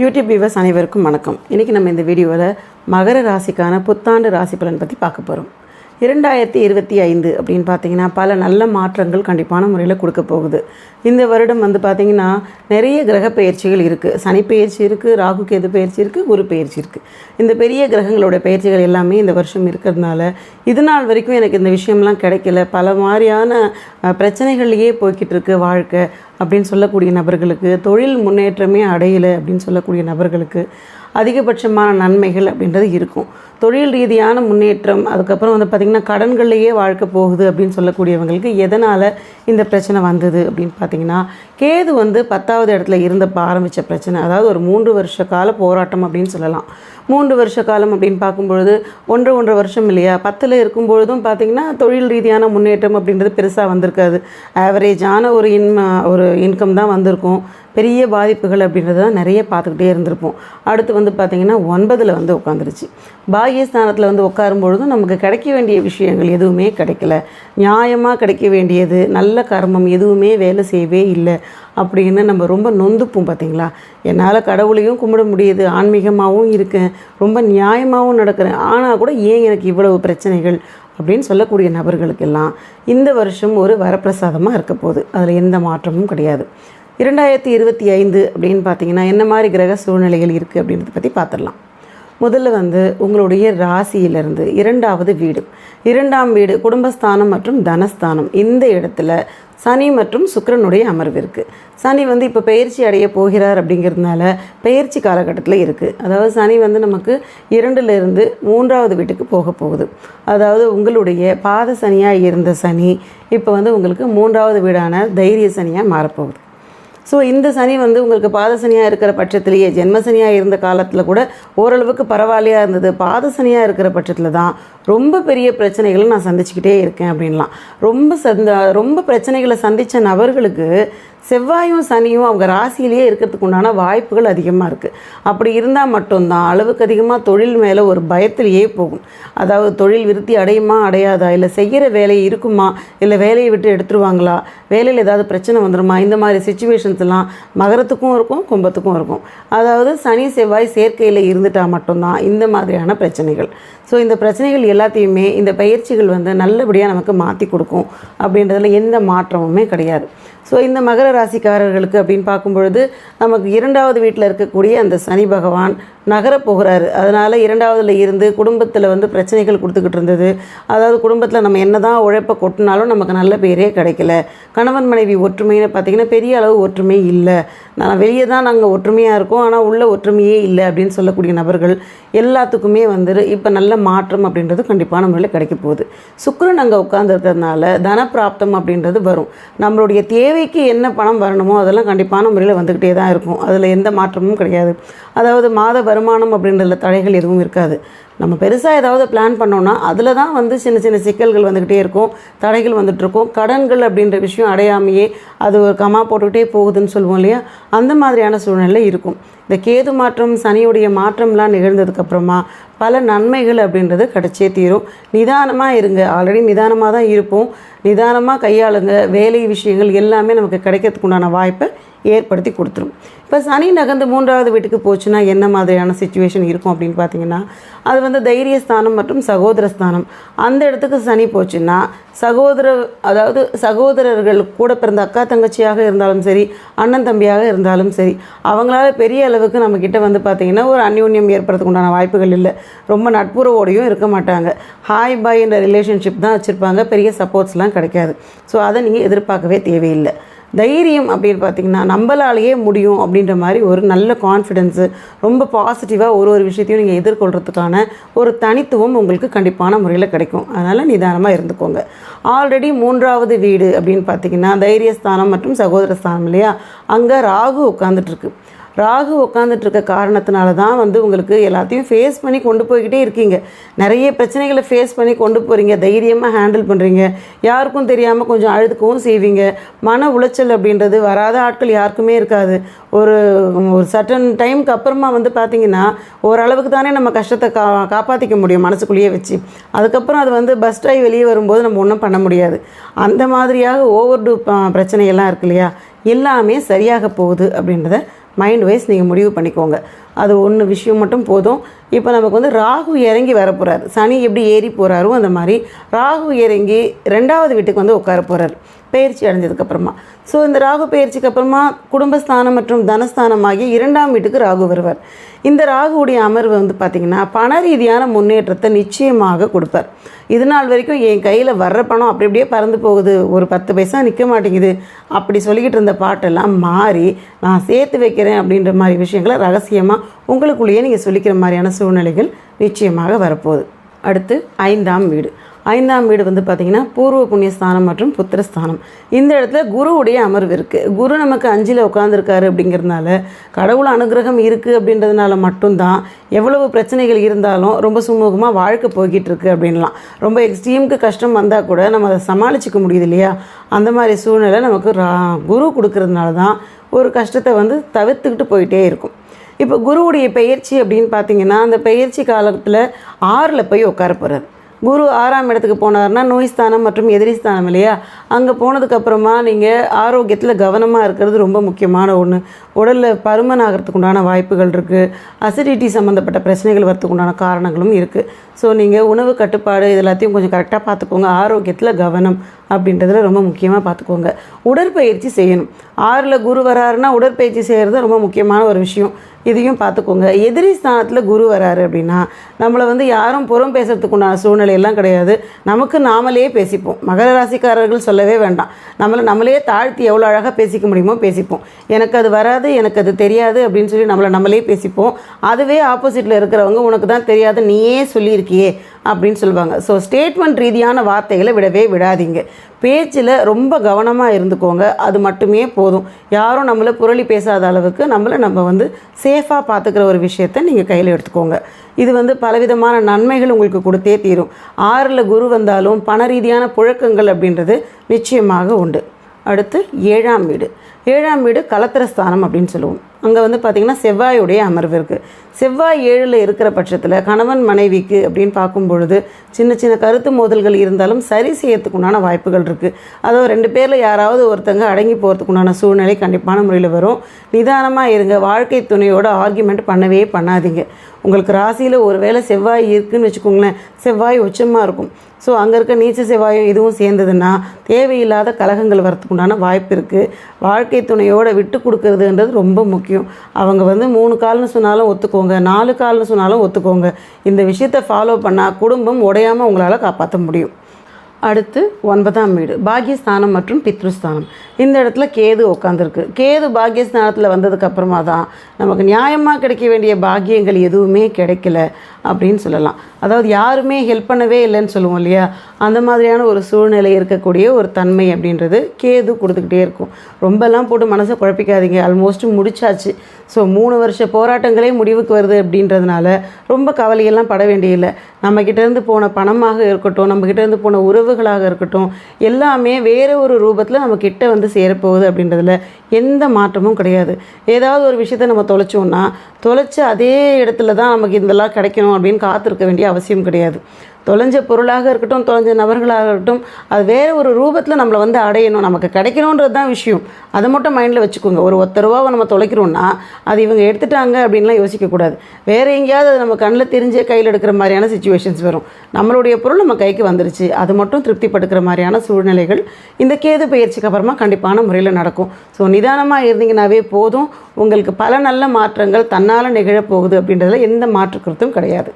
YouTube viewers அனைவருக்கும் வணக்கம். இன்றைக்கி நம்ம இந்த வீடியோவில் மகர ராசிக்கான புத்தாண்டு ராசி பலன் பற்றி பார்க்க போகிறோம் இரண்டாயிரத்தி இருபத்தி ஐந்து அப்படின்னு பார்த்தீங்கன்னா பல நல்ல மாற்றங்கள் கண்டிப்பான முறையில் கொடுக்க போகுது. இந்த வருடம் வந்து பார்த்திங்கன்னா நிறைய கிரக பயிற்சிகள் இருக்குது சனி பயிற்சி இருக்குது ராகு கேது பயிற்சி இருக்குது குரு பயிற்சி இருக்குது இந்த பெரிய கிரகங்களோட பயிற்சிகள் எல்லாமே இந்த வருஷம் இருக்கிறதுனால இது நாள் வரைக்கும் எனக்கு இந்த விஷயம்லாம் கிடைக்கல. பல மாதிரியான பிரச்சனைகள்லையே போய்கிட்டு இருக்கு வாழ்க்கை அப்படின்னு சொல்லக்கூடிய நபர்களுக்கு தொழில் முன்னேற்றமே அடையலை அப்படின்னு சொல்லக்கூடிய நபர்களுக்கு அதிகபட்சமான நன்மைகள் அப்படின்றது இருக்கும். தொழில் ரீதியான முன்னேற்றம் அதுக்கப்புறம் வந்து பார்த்திங்கன்னா கடன்கள்லேயே வாழ்க்கை போகுது அப்படின்னு சொல்லக்கூடியவங்களுக்கு எதனால் இந்த பிரச்சனை வந்தது அப்படின்னு பார்த்தீங்கன்னா கேது வந்து பத்தாவது இடத்துல இருந்தப்போ ஆரம்பித்த பிரச்சனை அதாவது ஒரு மூன்று வருஷ கால போராட்டம் அப்படின்னு சொல்லலாம். மூன்று வருஷ காலம் அப்படின்னு பார்க்கும்பொழுது ஒன்று ஒன்றரை வருஷம் இல்லையா? பத்தில் இருக்கும் பொழுதும் பார்த்திங்கன்னா தொழில் ரீதியான முன்னேற்றம் அப்படின்றது பெருசாக வந்திருக்காது. ஆவரேஜான ஒரு இன் ஒரு இன்கம் தான் வந்திருக்கும். பெரிய பாதிப்புகள் அப்படின்றத தான் நிறைய பார்த்துக்கிட்டே இருந்திருப்போம். அடுத்து வந்து பார்த்திங்கன்னா ஒன்பதில் வந்து உட்காந்துருச்சு பா பாகியஸ்தானத்தில் வந்து உட்காரும் பொழுதும் நமக்கு கிடைக்க வேண்டிய விஷயங்கள் எதுவுமே கிடைக்கல. நியாயமாக கிடைக்க வேண்டியது நல்ல கர்மம் எதுவுமே வேலை செய்யவே இல்லை அப்படின்னு நம்ம ரொம்ப நொந்துப்போம் பார்த்தீங்களா என்னால் கடவுளையும் கும்பிட முடியுது ஆன்மீகமாகவும் இருக்கேன் ரொம்ப நியாயமாகவும் நடக்கிறேன் ஆனால் கூட ஏன் எனக்கு இவ்வளவு பிரச்சனைகள் அப்படின்னு சொல்லக்கூடிய நபர்களுக்கெல்லாம் இந்த வருஷம் ஒரு வரப்பிரசாதமாக இருக்க போகுது. அதில் எந்த மாற்றமும் கிடையாது. இரண்டாயிரத்தி இருபத்தி ஐந்து அப்படின்னு பார்த்தீங்கன்னா என்ன மாதிரி கிரக சூழ்நிலைகள் இருக்குது அப்படின்றத பற்றி பார்த்துடலாம் முதல்ல வந்து உங்களுடைய ராசியிலிருந்து இரண்டாவது வீடு. இரண்டாம் வீடு குடும்பஸ்தானம் மற்றும் தனஸ்தானம். இந்த இடத்துல சனி மற்றும் சுக்கரனுடைய அமர்வு இருக்குது சனி வந்து இப்போ பயிற்சி அடைய போகிறார் அப்படிங்கிறதுனால பயிற்சி காலகட்டத்தில் இருக்குது அதாவது சனி வந்து நமக்கு இரண்டுலேருந்து மூன்றாவது வீட்டுக்கு போக போகுது. அதாவது உங்களுடைய பாத சனியாக இருந்த சனி இப்போ வந்து உங்களுக்கு மூன்றாவது வீடான தைரிய சனியாக மாறப்போகுது. ஸோ இந்த சனி வந்து உங்களுக்கு பாத சனியாக இருக்கிற பட்சத்திலேயே ஜென்ம சனியாக இருந்த காலத்தில் கூட ஓரளவுக்கு பரவாயில்லையா இருந்தது. பாத சனியாக இருக்கிற பட்சத்தில் தான் ரொம்ப பெரிய பிரச்சனைகளை நான் சந்திச்சுக்கிட்டே இருக்கேன் அப்படின்லாம். ரொம்ப சந்த ரொம்ப பிரச்சனைகளை சந்தித்த நபர்களுக்கு செவ்வாயும் சனியும் அவங்க ராசியிலேயே இருக்கிறதுக்கு உண்டான வாய்ப்புகள் அதிகமாக இருக்குது அப்படி இருந்தால் மட்டும்தான் அளவுக்கு அதிகமாக தொழில் மேலே ஒரு பயத்திலேயே போகும். அதாவது தொழில் விருத்தி அடையுமா அடையாதா? இல்லை செய்கிற வேலை இருக்குமா? இல்லை வேலையை விட்டு எடுத்துருவாங்களா? வேலையில் ஏதாவது பிரச்சனை வந்துடுமா இந்த மாதிரி சுச்சுவேஷன்ஸ் எல்லாம் மகரத்துக்கும் இருக்கும் கும்பத்துக்கும் இருக்கும். அதாவது சனி செவ்வாய் சேர்க்கையில் இருந்துட்டால் மட்டும்தான் இந்த மாதிரியான பிரச்சனைகள். ஸோ இந்த பிரச்சனைகள் எல்லாத்தையுமே இந்த பயிற்சிகள் வந்து நல்லபடியாக நமக்கு மாற்றி கொடுக்கும். அப்படின்றதுல எந்த மாற்றமுமே கிடையாது. ஸோ இந்த மகர ராசிக்காரர்களுக்கு அப்படின்னு பார்க்கும்பொழுது நமக்கு இரண்டாவது வீட்டில் இருக்கக்கூடிய அந்த சனி பகவான் நகரப் போகிறார். அதனால் இரண்டாவதில் இருந்து குடும்பத்தில் வந்து பிரச்சனைகள் கொடுத்துக்கிட்டு இருந்தது. அதாவது குடும்பத்தில் நம்ம என்ன தான் உழைப்பை கொட்டினாலும் நமக்கு நல்ல பேரே கிடைக்கல. கணவன் மனைவி ஒற்றுமைன்னு பார்த்திங்கன்னா பெரிய அளவு ஒற்றுமை இல்லை. நான் வெளியே தான் நாங்கள் ஒற்றுமையாக இருக்கோம். ஆனால் உள்ள ஒற்றுமையே இல்லை அப்படின்னு சொல்லக்கூடிய நபர்கள் எல்லாத்துக்குமே வந்து இப்போ நல்ல மாற்றம் அப்படின்றது கண்டிப்பான முறையில் கிடைக்க போகுது. சுக்கிரன் அங்கே உட்காந்துருக்கிறதுனால தனப்பிராப்தம் அப்படின்றது வரும். நம்மளுடைய தேவைக்கு என்ன பணம் வரணுமோ அதெல்லாம் கண்டிப்பான முறையில் வந்துக்கிட்டே தான் இருக்கும். அதில் எந்த மாற்றமும் கிடையாது. அதாவது மாத வருமானம் அப்படின்றதுல தடைகள் எதுவும் இருக்காது. நம்ம பெருசாக ஏதாவது பிளான் பண்ணோம்னா அதில் தான் வந்து சின்ன சின்ன சிக்கல்கள் வந்துக்கிட்டே இருக்கும். தடைகள் வந்துட்டுருக்கும் கடன்கள் அப்படின்ற விஷயம் அடையாமையே அது ஒரு கமா போட்டுக்கிட்டே போகுதுன்னு சொல்லுவோம் இல்லையா? அந்த மாதிரியான சூழ்நிலை இருக்கும். இந்த கேது மாற்றம் சனியுடைய மாற்றம்லாம் நிகழ்ந்ததுக்கப்புறமா பல நன்மைகள் அப்படின்றது கிடைச்சே தீரும். நிதானமாக இருங்க. ஆல்ரெடி நிதானமாக தான் இருப்போம். நிதானமாக கையாளுங்க. வேலை விஷயங்கள் எல்லாமே நமக்கு கிடைக்கிறதுக்கு உண்டான வாய்ப்பை ஏற்படுத்தி கொடுத்துரும். இப்போ சனி நகர்ந்து மூன்றாவது வீட்டுக்கு போச்சுன்னா என்ன மாதிரியான சுச்சுவேஷன் இருக்கும் அப்படின்னு பார்த்தீங்கன்னா அது வந்து தைரியஸ்தானம் மற்றும் சகோதரஸ்தானம். அந்த இடத்துக்கு சனி போச்சுன்னா சகோதர அதாவது சகோதரர்கள் கூட பிறந்த அக்கா தங்கச்சியாக இருந்தாலும் சரி அண்ணன் தம்பியாக இருந்தாலும் சரி அவங்களால பெரிய அளவுக்கு நம்மக்கிட்ட வந்து பார்த்திங்கன்னா ஒரு அந்யோன்யம் ஏற்படுறதுக்கு உண்டான வாய்ப்புகள் இல்லை. ரொம்ப நட்புறவோடையும் இருக்க மாட்டாங்க. ஹாய் பாய் என்ற ரிலேஷன்ஷிப் தான் வச்சுருப்பாங்க. பெரிய சப்போர்ட்ஸ்லாம் கிடைக்காது. ஸோ அதை நீங்கள் எதிர்பார்க்கவே தேவையில்லை. தைரியம் அப்படின்னு பார்த்தீங்கன்னா நம்மளாலேயே முடியும் அப்படின்ற மாதிரி ஒரு நல்ல கான்ஃபிடென்ஸு ரொம்ப பாசிட்டிவாக ஒரு ஒரு விஷயத்தையும் நீங்கள் எதிர்கொள்கிறதுக்கான ஒரு தனித்துவம் உங்களுக்கு கண்டிப்பான முறையில் கிடைக்கும். அதனால் நிதானமாக இருந்துக்கோங்க. ஆல்ரெடி மூன்றாவது வீடு அப்படின்னு பார்த்தீங்கன்னா தைரியஸ்தானம் மற்றும் சகோதர ஸ்தானம் இல்லையா? அங்கே ராகு உட்காந்துட்ருக்கு ராகு உட்காந்துட்ருக்க காரணத்தினால தான் வந்து உங்களுக்கு எல்லாத்தையும் ஃபேஸ் பண்ணி கொண்டு போய்கிட்டே இருக்கீங்க. நிறைய பிரச்சனைகளை ஃபேஸ் பண்ணி கொண்டு போகிறீங்க தைரியமாக ஹேண்டில் பண்ணுறீங்க யாருக்கும் தெரியாமல் கொஞ்சம் அழுதுக்கவும் செய்வீங்க. மன உளைச்சல் அப்படின்றது வராத ஆட்கள் யாருக்குமே இருக்காது. ஒரு ஒரு சட்டன் டைமுக்கு அப்புறமா வந்து பார்த்தீங்கன்னா ஓரளவுக்கு தானே நம்ம கஷ்டத்தை கா காப்பாற்றிக்க முடியும் மனசுக்குள்ளேயே வச்சு. அதுக்கப்புறம் அது வந்து பஸ்ட் ஆகி வெளியே வரும்போது நம்ம ஒன்றும் பண்ண முடியாது. அந்த மாதிரியாக ஓவர் டூ பிரச்சனையெல்லாம் இருக்கு இல்லையா? எல்லாமே சரியாக போகுது அப்படின்றத மைண்ட் வைஸ் நீங்கள் முடிவு பண்ணிக்கோங்க. அது ஒன்று விஷயம் மட்டும் போதும். இப்போ நமக்கு வந்து ராகு இறங்கி வரப்போகிறார் சனி எப்படி ஏறி போகிறாரோ அந்த மாதிரி ராகு இறங்கி ரெண்டாவது வீட்டுக்கு வந்து உட்கார போகிறார் பயிற்சி அடைஞ்சதுக்கப்புறமா. ஸோ இந்த ராகு பயிற்சிக்கு அப்புறமா குடும்பஸ்தானம் மற்றும் தனஸ்தானம் ஆகிய இரண்டாம் வீட்டுக்கு ராகு வருவார். இந்த ராகுவுடைய அமர்வு வந்து பார்த்திங்கன்னா பண ரீதியான முன்னேற்றத்தை நிச்சயமாக கொடுப்பார். இது நாள் வரைக்கும் என் கையில் வர்ற பணம் அப்படி அப்படியே பறந்து போகுது. ஒரு பத்து பைசா நிற்க மாட்டேங்குது. அப்படி சொல்லிக்கிட்டு இருந்த பாட்டெல்லாம் மாறி நான் சேர்த்து வைக்கிறேன் அப்படின்ற மாதிரி விஷயங்களை ரகசியமாக உங்களுக்குள்ளேயே நீங்கள் சொல்லிக்கிற மாதிரியான சூழ்நிலைகள் நிச்சயமாக வரப்போகுது. அடுத்து ஐந்தாம் வீடு. ஐந்தாம் வீடு வந்து பார்த்திங்கன்னா பூர்வ புண்ணியஸ்தானம் மற்றும் புத்திரஸ்தானம். இந்த இடத்துல குருவுடைய அமர்வு இருக்குது குரு நமக்கு அஞ்சில் உட்காந்துருக்காரு அப்படிங்கிறதுனால கடவுள் அனுகிரகம் இருக்குது அப்படின்றதுனால மட்டும்தான் எவ்வளவு பிரச்சனைகள் இருந்தாலும் ரொம்ப சுமூகமாக வாழ்க்கை போய்கிட்டு இருக்கு அப்படின்லாம். ரொம்ப எக்ஸ்ட்ரீமுக்கு கஷ்டம் வந்தால் கூட நம்ம அதை சமாளிச்சிக்க முடியுது இல்லையா? அந்த மாதிரி சூழ்நிலை நமக்கு ரா குரு கொடுக்கறதுனால தான் ஒரு கஷ்டத்தை வந்து தவிர்த்துக்கிட்டு போயிட்டே இருக்கும். இப்போ குருவுடைய பயிற்சி அப்படின்னு பார்த்தீங்கன்னா அந்த பயிற்சி காலத்தில் ஆறில் போய் உட்கார போகிறது குரு ஆறாம் இடத்துக்கு போனார்னா நோய் ஸ்தானம் மற்றும் எதிரி ஸ்தானம் இல்லையா? அங்கே போனதுக்கப்புறமா நீங்கள் ஆரோக்கியத்தில் கவனமாக இருக்கிறது ரொம்ப முக்கியமான ஒன்று உடலில் பருமன் ஆகிறதுக்கு உண்டான வாய்ப்புகள் இருக்குது அசிடிட்டி சம்மந்தப்பட்ட பிரச்சனைகள் வரதுக்கு உண்டான காரணங்களும் இருக்குது ஸோ நீங்கள் உணவு கட்டுப்பாடு இது எல்லாத்தையும் கொஞ்சம் கரெக்டாக பார்த்துக்கோங்க. ஆரோக்கியத்தில் கவனம். அப்படின்றதுல ரொம்ப முக்கியமாக பார்த்துக்கோங்க. உடற்பயிற்சி செய்யணும். ஆறில் குரு வராருன்னா உடற்பயிற்சி செய்கிறது ரொம்ப முக்கியமான ஒரு விஷயம். இதையும் பார்த்துக்கோங்க. எதிரி ஸ்தானத்தில் குரு வராரு அப்படின்னா நம்மளை வந்து யாரும் புறம் பேசுறதுக்கு உண்டான சூழ்நிலையெல்லாம் கிடையாது. நமக்கு நாமளே பேசிப்போம். மகர ராசிக்காரர்கள் சொல்லவே வேண்டாம். நம்மளை நம்மளே தாழ்த்தி எவ்வளோ அழகாக பேசிக்க முடியுமோ பேசிப்போம். எனக்கு அது வராது எனக்கு அது தெரியாது அப்படின்னு சொல்லி நம்மளை நம்மளே பேசிப்போம். அதுவே ஆப்போசிட்டில் இருக்கிறவங்க உனக்கு தான் தெரியாது நீயே சொல்லியிருக்கியே அப்படின்னு சொல்லுவாங்க. ஸோ ஸ்டேட்மெண்ட் ரீதியான வார்த்தைகளை விடவே விடாதீங்க. பேச்சில் ரொம்ப கவனமாக இருந்துக்கோங்க. அது மட்டுமே போதும். யாரும் நம்மளை புரளி பேசாத அளவுக்கு நம்மளை நம்ம வந்து சேஃபாக பார்த்துக்கிற ஒரு விஷயத்தை நீங்கள் கையில் எடுத்துக்கோங்க. இது வந்து பலவிதமான நன்மைகள் உங்களுக்கு கொடுத்தே தீரும். ஆறில் குரு வந்தாலும் பண ரீதியான புழக்கங்கள் அப்படின்றது நிச்சயமாக உண்டு. அடுத்து ஏழாம் வீடு. ஏழாம் வீடு கலத்திரஸ்தானம் அப்படின்னு சொல்லுவோம். அங்கே வந்து பார்த்திங்கன்னா செவ்வாயுடைய அமர்வு இருக்குது செவ்வாய் ஏழில் இருக்கிற பட்சத்தில் கணவன் மனைவிக்கு அப்படின்னு பார்க்கும் பொழுது சின்ன சின்ன கருத்து மோதல்கள் இருந்தாலும் சரி செய்யறதுக்குண்டான வாய்ப்புகள் இருக்குது அதோ ரெண்டு பேரில் யாராவது ஒருத்தங்க அடங்கி போகிறதுக்குண்டான சூழ்நிலை கண்டிப்பான முறையில் வரும். நிதானமாக இருங்க. வாழ்க்கை துணையோட ஆர்கியூமெண்ட் பண்ணவே பண்ணாதீங்க. உங்களுக்கு ராசியில் ஒரு வேளை செவ்வாய் இருக்குன்னு வச்சுக்கோங்களேன். செவ்வாய் உச்சமாக இருக்கும். ஸோ அங்கே இருக்க நீச்ச செவ்வாயும் இதுவும் சேர்ந்ததுன்னா தேவையில்லாத கலகங்கள் வரத்துக்குண்டான வாய்ப்பு இருக்குது வாழ்க்கை துணையோட விட்டு கொடுக்கறதுன்றது ரொம்ப முக்கியம். அவங்க வந்து மூணு கால்னு சொன்னாலும் ஒத்துக்கோங்க நாலு கால்னு சொன்னாலும் ஒத்துக்கோங்க. இந்த விஷயத்தை ஃபாலோ பண்ணால் குடும்பம் உடையாமல் உங்களால் காப்பாற்ற முடியும். அடுத்து ஒன்பதாம் வீடு பாக்யஸ்தானம் மற்றும் பித்ருஸ்தானம். இந்த இடத்துல கேது உட்காந்துருக்கு கேது பாக்யஸ்தானத்தில் வந்ததுக்கப்புறமா தான் நமக்கு நியாயமாக கிடைக்க வேண்டிய பாக்கியங்கள் எதுவுமே கிடைக்கல அப்படின்னு சொல்லலாம். அதாவது யாருமே ஹெல்ப் பண்ணவே இல்லைன்னு சொல்லுவோம் இல்லையா? அந்த மாதிரியான ஒரு சூழ்நிலை இருக்கக்கூடிய ஒரு தன்மை அப்படின்றது கேது கொடுத்துக்கிட்டே இருக்கும். ரொம்பலாம் போட்டு மனசை குழப்பிக்காதீங்க. ஆல்மோஸ்ட் முடிச்சாச்சு. ஸோ மூணு வருஷ போராட்டங்களே முடிவுக்கு வருது அப்படின்றதுனால ரொம்ப கவலையெல்லாம் பட வேண்டியதில்லை நம்மக்கிட்டேருந்து போன பணமாக இருக்கட்டும் நம்மக்கிட்டேருந்து போன உறவுகளாக இருக்கட்டும் எல்லாமே வேறு ஒரு ரூபத்தில் நம்ம கிட்ட வந்து சேரப்போகுது அப்படின்றதுல எந்த மாற்றமும் கிடையாது. ஏதாவது ஒரு விஷயத்தை நம்ம தொலைச்சோம்னா தொலைச்ச அதே இடத்துல தான் நமக்கு இதெல்லாம் கிடைக்கணும் அப்படின்னு காத்திருக்க வேண்டிய அவசியம் கிடையாது. தொலைஞ்ச பொருளாக இருக்கட்டும் தொலைஞ்ச நபர்களாக இருக்கட்டும் அது வேறு ஒரு ரூபத்தில் நம்மளை வந்து அடையணும். நமக்கு கிடைக்கணுன்றது தான் விஷயம். அதை மட்டும் மைண்டில் வச்சுக்கோங்க. ஒரு ஒத்த ரூபாவை நம்ம தொலைக்கிறோம்னா அது இவங்க எடுத்துட்டாங்க அப்படின்லாம் யோசிக்கக்கூடாது. வேறு எங்கேயாவது அது நம்ம கண்ணில் தெரிஞ்சே கையில் எடுக்கிற மாதிரியான சுச்சுவேஷன்ஸ் வரும். நம்மளுடைய பொருள் நம்ம கைக்கு வந்துருச்சு. அது மட்டும் திருப்திப்படுத்துகிற மாதிரியான சூழ்நிலைகள் இந்த கேது பயிற்சிக்கு அப்புறமா கண்டிப்பான முறையில் நடக்கும். ஸோ நிதானமாக இருந்தீங்கன்னாவே போதும். உங்களுக்கு பல நல்ல மாற்றங்கள் தன்னால் நிகழப்போகுது அப்படின்றதுல எந்த மாற்று கருத்தும் கிடையாது.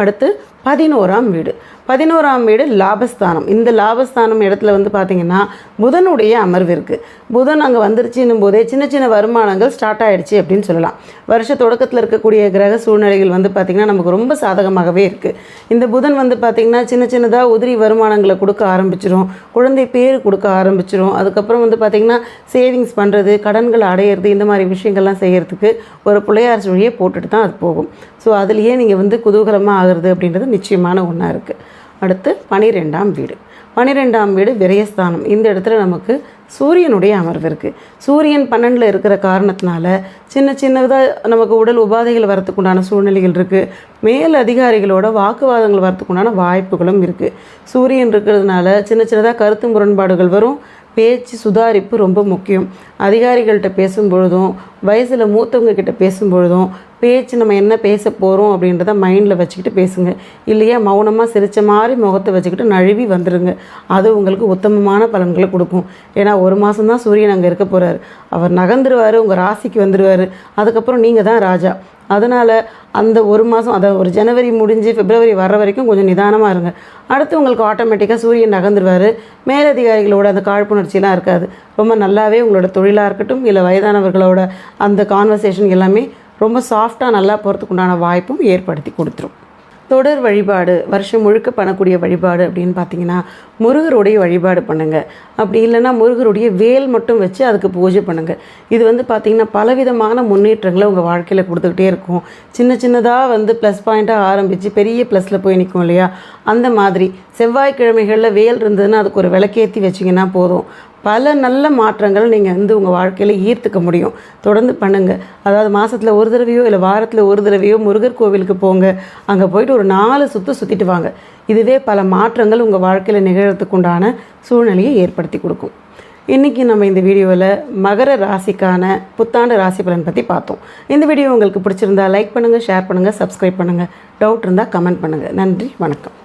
அடுத்து பதினோராம் வீடு. பதினோராம் வீடு லாபஸ்தானம். இந்த லாபஸ்தானம் இடத்துல வந்து பார்த்திங்கன்னா புதனுடைய அமர்வு இருக்குது புதன் அங்கே வந்துருச்சுன்னும் போதே சின்ன சின்ன வருமானங்கள் ஸ்டார்ட் ஆகிடுச்சு அப்படின்னு சொல்லலாம். வருஷ தொடக்கத்தில் இருக்கக்கூடிய கிரக சூழ்நிலைகள் வந்து பார்த்திங்கன்னா நமக்கு ரொம்ப சாதகமாகவே இருக்குது இந்த புதன் வந்து பார்த்திங்கன்னா சின்ன சின்னதாக உதிரி வருமானங்களை கொடுக்க ஆரம்பிச்சிரும். குழந்தை பேர் கொடுக்க ஆரம்பிச்சிரும். அதுக்கப்புறம் வந்து பார்த்திங்கன்னா சேவிங்ஸ் பண்ணுறது கடன்கள் அடையிறது இந்த மாதிரி விஷயங்கள்லாம் செய்கிறதுக்கு ஒரு பிள்ளையார் சுழியை போட்டுட்டு தான் அது போகும். ஸோ அதுலேயே நீங்கள் வந்து குதூகலமாக ஆகிறது அப்படின்றது நிச்சயமான ஒன்றா இருக்குது அடுத்து பனிரெண்டாம் வீடு. பனிரெண்டாம் வீடு விரயஸ்தானம். இந்த இடத்துல நமக்கு சூரியனுடைய அமர்வு இருக்குது சூரியன் பன்னெண்டில் இருக்கிற காரணத்தினால சின்ன சின்னதாக நமக்கு உடல் உபாதைகள் வரத்துக்குண்டான சூழ்நிலைகள் இருக்குது மேல் அதிகாரிகளோட வாக்குவாதங்கள் வரத்துக்குண்டான வாய்ப்புகளும் இருக்குது சூரியன் இருக்கிறதுனால சின்ன சின்னதாக கருத்து முரண்பாடுகள் வரும். பேச்சு சுதாரிப்பு ரொம்ப முக்கியம். அதிகாரிகள்கிட்ட பேசும்பொழுதும் வயசில் மூத்தவங்க கிட்ட பேசும்பொழுதும் பேச்சு நம்ம என்ன பேச போகிறோம் அப்படின்றத மைண்டில் வச்சுக்கிட்டு பேசுங்க. இல்லையா மௌனமாக சிரித்த மாதிரி முகத்தை வச்சுக்கிட்டு நழுவி வந்துடுங்க அது உங்களுக்கு உத்தமமான பலன்களை கொடுக்கும். ஏன்னா ஒரு மாதம் தான் சூரியன் அங்கே இருக்க போகிறார் அவர் நகர்ந்துருவார் உங்கள் ராசிக்கு வந்துடுவார் அதுக்கப்புறம் நீங்கள் தான் ராஜா. அதனால் அந்த ஒரு மாதம் அதாவது ஒரு ஜனவரி முடிஞ்சு பிப்ரவரி வர்ற வரைக்கும் கொஞ்சம் நிதானமாக இருங்க. அடுத்து உங்களுக்கு ஆட்டோமேட்டிக்காக சூரியன் நகர்ந்துருவார். மேலதிகாரிகளோட அந்த காழ்ப்புணர்ச்சியெலாம் இருக்காது. ரொம்ப நல்லாவே உங்களோட தொழிலாக இருக்கட்டும் இல்லை வயதானவர்களோட அந்த கான்வர்சேஷன் எல்லாமே ரொம்ப சாஃப்டாக நல்லா போகிறதுக்கு உண்டான வாய்ப்பும் ஏற்படுத்தி கொடுத்துரும். தொடர் வழிபாடு வருஷம் முழுக்க பண்ணக்கூடிய வழிபாடு அப்படின்னு பார்த்தீங்கன்னா முருகருடைய வழிபாடு பண்ணுங்கள் அப்படி இல்லைன்னா முருகருடைய வேல் மட்டும் வச்சு அதுக்கு பூஜை பண்ணுங்கள் இது வந்து பார்த்திங்கன்னா பலவிதமான முன்னேற்றங்களை உங்கள் வாழ்க்கையில் கொடுத்துக்கிட்டே இருக்கும். சின்ன சின்னதாக வந்து ப்ளஸ் பாயிண்ட்டாக ஆரம்பித்து பெரிய ப்ளஸில் போய் நிற்கும் இல்லையா? அந்த மாதிரி. செவ்வாய்க்கிழமைகளில் வேல் இருந்ததுன்னா அதுக்கு ஒரு விளக்கேற்றி வச்சிங்கன்னா போதும். பல நல்ல மாற்றங்கள் நீங்கள் வந்து உங்கள் வாழ்க்கையில் ஈர்த்துக்க முடியும். தொடர்ந்து பண்ணுங்கள் அதாவது மாதத்தில் ஒரு தடவையோ இல்லை வாரத்தில் ஒரு தடவையோ முருகர் கோவிலுக்கு போங்க. அங்கே போயிட்டு ஒரு நாலு சுற்று சுற்றிட்டு வாங்க. இதுவே பல மாற்றங்கள் உங்கள் வாழ்க்கையில் நிகழறதுக்குண்டான சூழ்நிலையை ஏற்படுத்தி கொடுக்கும். இன்றைக்கி நம்ம இந்த வீடியோவில் மகர ராசிக்கான புத்தாண்டு ராசி பலன் பற்றி பார்த்தோம். இந்த வீடியோ உங்களுக்கு பிடிச்சிருந்தா லைக் பண்ணுங்கள் ஷேர் பண்ணுங்கள் சப்ஸ்கிரைப் பண்ணுங்கள் டவுட் இருந்தால் கமெண்ட் பண்ணுங்கள் நன்றி வணக்கம்.